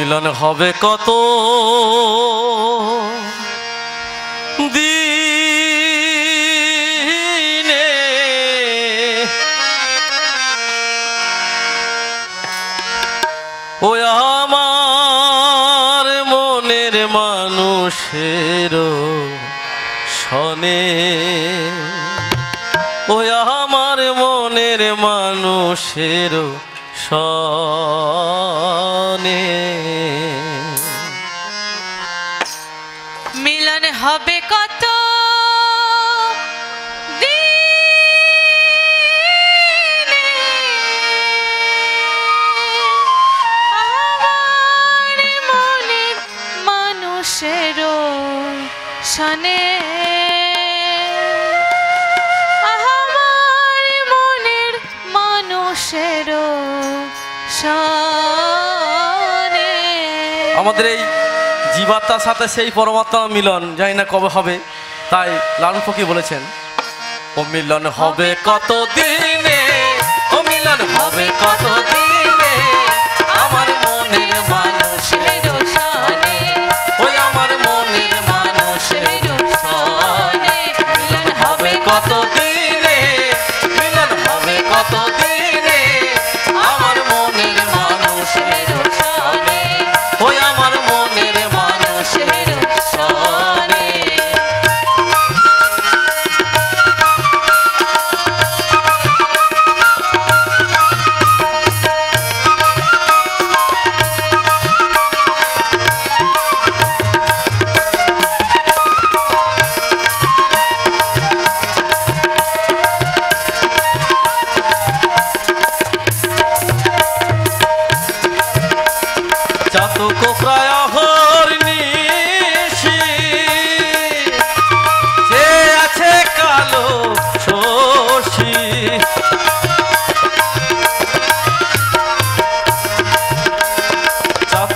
মিলন হবে কত? দিনে। ও আমার মনের মানুষের সনে আমার সনে হবে কত মানুষেরও শনে। আমার মনের মানুষেরও আমাদের এই জীবাত্মার সাথে সেই পরমাত্মা মিলন, জানি না কবে হবে। তাই লালু ফকি বলেছেন, ও মিলন হবে কতদিনে?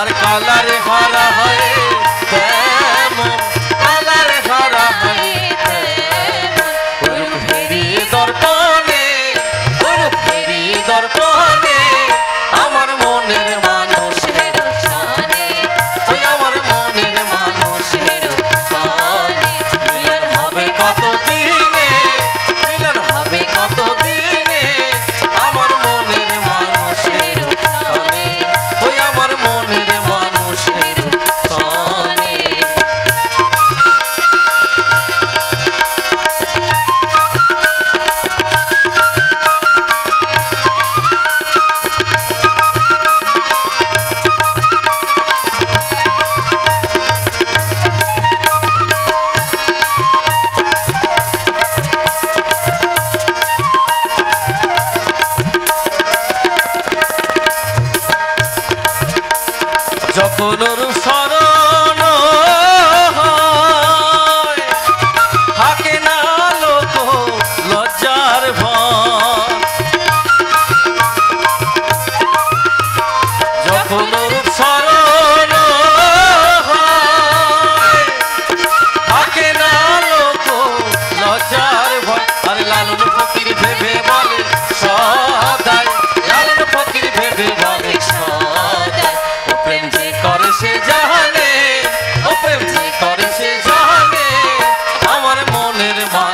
আর কালারে হারা হয়। যখন নির্মা